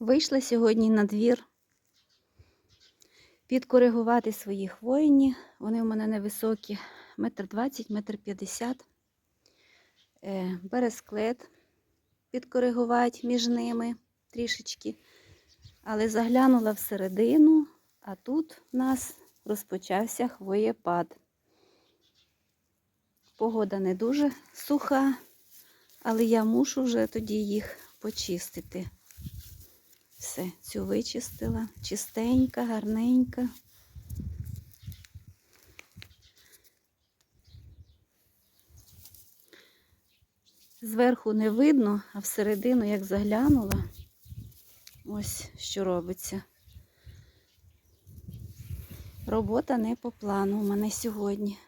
Вийшла сьогодні на двір підкоригувати свої хвойні. Вони у мене невисокі, метр двадцять, метр п'ятдесят. Е, Бересклет підкоригувати між ними трішечки. Але заглянула всередину, а тут у нас розпочався хвоєпад. Погода не дуже суха, але я мушу вже тоді їх почистити. Все, цю вичистила. Чистенька, гарненька. Зверху не видно, а всередину, як заглянула, ось що робиться. Робота не по плану у мене сьогодні.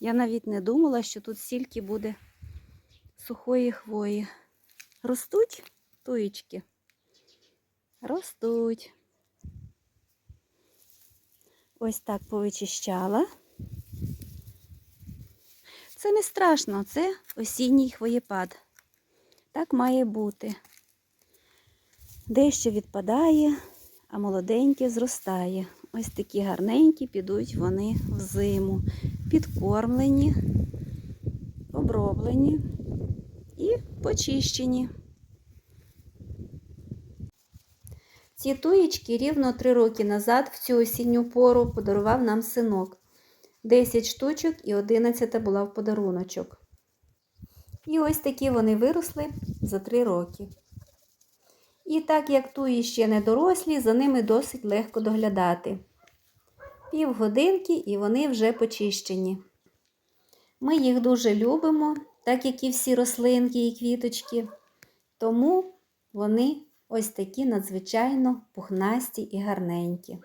Я навіть не думала, що тут стільки буде сухої хвої. Ростуть туєчки? Ростуть. Ось так повичищала. Це не страшно, це осінній хвоєпад. Так має бути. Дещо відпадає, а молоденьке зростає. Ось такі гарненькі підуть вони в зиму. Підкормлені, оброблені і почищені. Ці туєчки рівно три роки назад в цю осінню пору подарував нам синок. 10 штучок і 11 була в подаруночок. І ось такі вони виросли за 3 роки. І так як туї ще не дорослі, за ними досить легко доглядати. Півгодинки і вони вже почищені. Ми їх дуже любимо, так як і всі рослинки і квіточки. Тому вони ось такі надзвичайно пухнасті і гарненькі.